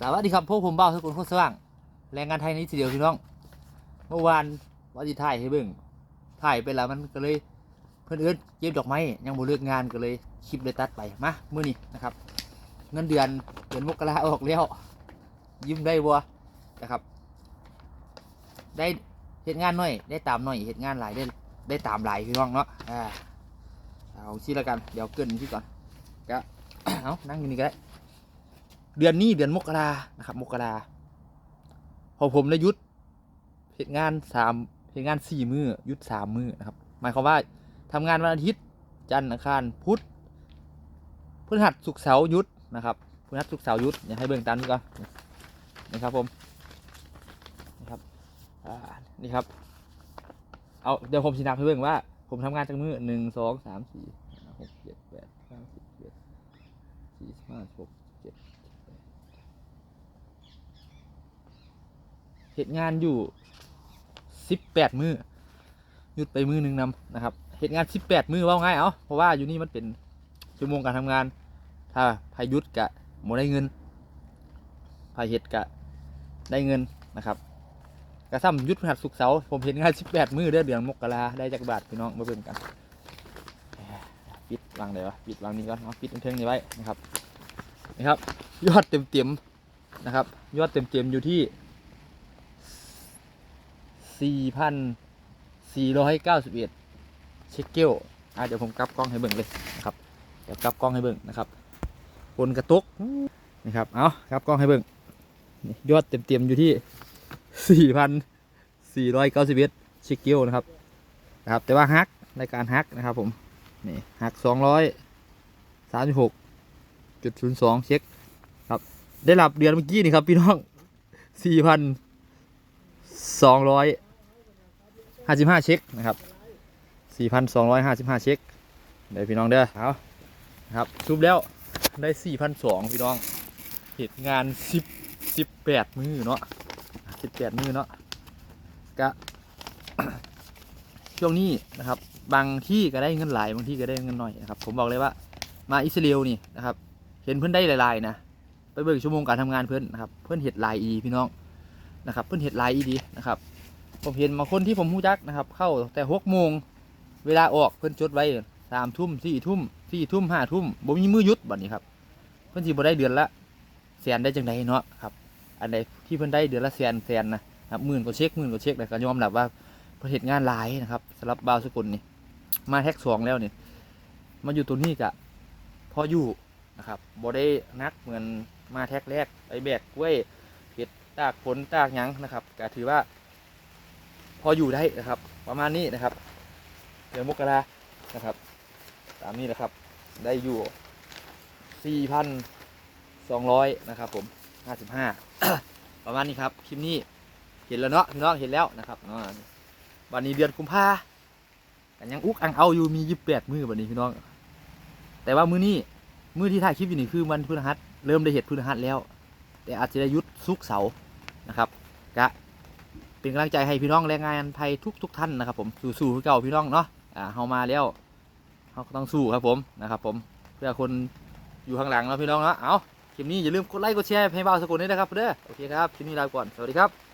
สวัสดีครับพวกผมเบ้าสกุลโคตรสว่างแรงงานไทยนี้ทีเดียวพี่น้อง เมื่อวานวันที่ถ่ายให้เบิ่งถ่ายไปแล้วมันก็เลยเพื่อนเอื้นเก็บดอกไม้ยังบ่เลิกงานก็เลยคลิปเลยตัดไปมามื้อนี้นะครับ เงินเดือนเดือนมกราออกแล้วยิ้มได้บัวนะครับ ได้เฮ็ดงานหน่อย ได้ตามหน่อยเฮ็ดงานหลายได้ได้ตามหลายพี่น้องเนาะอ่าเอาชี้ละกันเดี๋ยวเกินที่ก่อนก็เอานั่งอยู่นี่ก็ได้ เดือนนี้เดือนมกรานะครับ มกราพอผมได้ยุดเหตุงานสามเหตุงานสี่มือยุดสามมือนะครับ หมายความว่าทำงานวันอาทิตย์จันทร์อังคารพุธพฤหัสศุกร์เสาร์ยุดนะครับพฤหัสศุกร์เสาร์ยุดอย่าให้เบิ่งตามนี้ก่อนนี่ครับผมนี่ครับนี่ครับเอาเดี๋ยวผมชี้นับให้เบิ่งว่า ผมทำงานจากมือหนึ่งสองสามสี่หกเจ็ดแปดเก้าสิบเอ็ดสี่ห้าสิบหกเหตุงานอยู่สิบแปดมือหยุดไปมือหนึ่งนำนะครับเหตุงานสิบแปดมือว่าง่ายเอาเพราะว่าอยู่นี่มันเป็นชั่วโมงการทำงาน ถ้าพายุดกะโมได้เงินพาเหตุกะได้เงินนะครับกระซ้ำหยุดหัสศุกเสาผมเห็นงานสิบแปดมือเดือนเดือนมกราได้จากบาทพี่น้องมาเบิ่งกันปิดวางเลยวะปิดวางนี้ก่อนเอาปิดเทิงนี้ไว้นะครับนี่ครับ ยอดเต็มเต็มๆนะครับ ยอดเต็มเต็มๆอยู่ที่ สี่พันสี่ร้อยเก้าสิบเอ็ดเช็คเกลอะเดี๋ยวผมกลับกล้องให้เบิ่งเลยนะครับ เดี๋ยวกลับกล้องให้เบิ่งนะครับบนกระตุกนี่ครับ เอากลับกล้องให้เบิ่งยอดเต็มๆอยู่ที่สี่พันสี่ร้อยเก้าสิบเอ็ดเช็คเกลนะครับนะครับ แต่ว่าฮักในการฮักนะครับผม นี่ฮักสองร้อยสามสิบหกจุดศูนย์สองเช็คครับ ได้รับเดือนเมื่อกี้นี่ครับพี่น้องสี่พันสองร้อย ห้าสิบห้าเช็คนะครับสี่พันสองร้อยห้าสิบห้าเช็คเดี๋ยวพี่น้องเด้อเอานะครับทุบแล้วได้สี่พันสองพี่น้องเหตุงานสิบสิบแปดมือเนาะสิบแปดมือเนาะกะช่วงนี้นะครับ บางที่ก็ได้เงินหลายบางที่ก็ได้เงินน้อยนะครับ ผมบอกเลยว่ามาอิสราเอลนี่นะครับ เห็นเพื่อนได้หลายๆนะไปเบิ่งชั่วโมงการทำงานเพื่อนนะครับ เพื่อนเห็ดลายอีพี่น้องนะครับ เพิ่อนเห็ดลน์อีดีนะครับ ผมเห็นบางคนที่ผมรู้จักนะครับ เข้าแต่หกโมงเวลาออกเพิ่นจดไว้สามทุ่มสี่ทุ่มสี่ทุ่มห้าทุ่มบ่มีมือหยุดบัดนี้ครับ เพิ่นสิบ่ได้เดือนละแสนได้จังไดเนาะครับ อันใดที่เพิ่นได้เดือนละแสนแสนนะครับหมื่นกว่าเช็คหมื่นกว่าเช็คแต่ก็ยอมรับว่าเพิ่นเฮ็ดงานหลายนะครับสำหรับบาวสกุลนี่มาแท็กสองแล้วนี่มาอยู่ตัวนี้กะพออยู่นะครับบ่ได้นักเหมือนมาแท็กแรกไปแบกกล้วยตากฝนตากยังนะครับก็ถือว่า พออยู่ได้นะครับ ประมาณนี้นะครับเดือนมกรานะครับ ตามนี้นะครับ ได้อยู่4,200นะครับผม55ประมาณนี้ครับ คลิปนี้เห็นแล้วเนาะพี่น้องเห็นแล้วนะครับอ่าวันนี้เดือนกุมภากันยังอุกอังเอาอยู่มี28มือวันนี้พี่น้อง แต่ว่ามือนี้มือที่ถ่ายคลิปอยู่นี่คือวันพฤหัสเริ่มได้เห็ดพฤหัสแล้ว แต่อาจจะได้ยุดซุกเสานะครับกะ เป็นกำลังใจให้พี่น้องแรงงานไทยทุกทุกท่านนะครับ ผมสู้ๆเก่าพี่น้องเนาะอ่าเฮามาแล้วเฮาก็ต้องสู้ครับผมนะครับ ผมเพื่อคนอยู่ข้างหลังเนาะพี่น้องเนาะเอาคลิปนี้อย่าลืมกดไลค์กดแชร์ให้เบาสกุลด้วยนะครับเด้อโอเคครับคลิปนี้ลาไปก่อนสวัสดีครับ